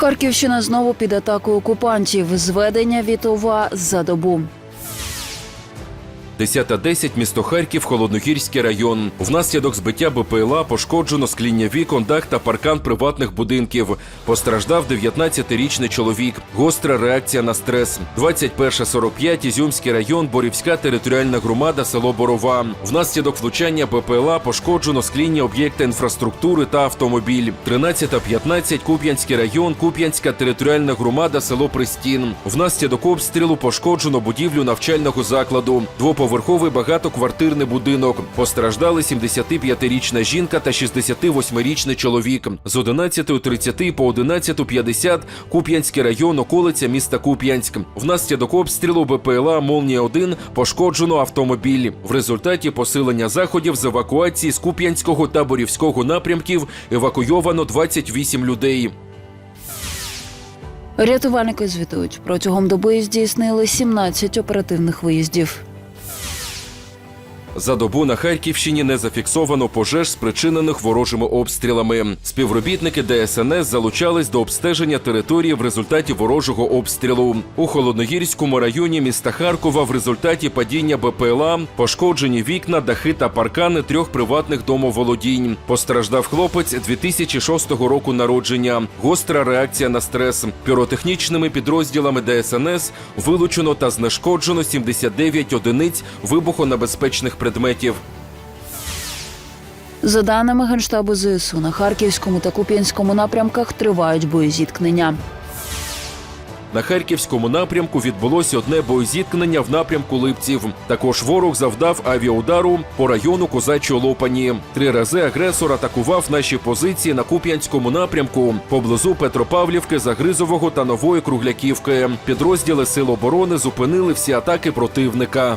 Харківщина знову під атакою окупантів. Зведення від ОВА за добу. 10.10 місто Харків, Холодногірський район. Внаслідок збиття БПЛА пошкоджено скління вікон, дах та паркан приватних будинків. Постраждав 19-річний чоловік. Гостра реакція на стрес. 21.45 Ізюмський район, Борівська територіальна громада, село Борова. Внаслідок влучання БПЛА пошкоджено скління об'єкта інфраструктури та автомобіль. 13.15 Куп'янський район, Куп'янська територіальна громада, село Пристін. Внаслідок обстрілу пошкоджено будівлю навчального закладу. Двоповерховий багатоквартирний будинок. Постраждали 75-річна жінка та 68-річний чоловік. З 11.30 по 11.50 Куп'янський район, околиця міста Куп'янськ. Внаслідок обстрілу БПЛА «Молнія-1» пошкоджено автомобіль. В результаті посилення заходів з евакуації з Куп'янського та Борівського напрямків евакуйовано 28 людей. Рятувальники звітують, протягом доби здійснили 17 оперативних виїздів. За добу на Харківщині не зафіксовано пожеж, спричинених ворожими обстрілами. Співробітники ДСНС залучались до обстеження території в результаті ворожого обстрілу. У холодногірському районі міста Харкова в результаті падіння БПЛА пошкоджені вікна, дахи та паркани трьох приватних домоволодінь. Постраждав хлопець 2006 року народження. Гостра реакція на стрес. Піротехнічними підрозділами ДСНС вилучено та знешкоджено 79 одиниць вибухонебезпечних предметів. За даними Генштабу ЗСУ, на Харківському та Куп'янському напрямках тривають боєзіткнення. На харківському напрямку відбулося одне боєзіткнення в напрямку Липців. Також ворог завдав авіаудару по району Козачої Лопані. Три рази агресор атакував наші позиції на Куп'янському напрямку поблизу Петропавлівки, Загризового та Нової Кругляківки. Підрозділи Сил оборони зупинили всі атаки противника.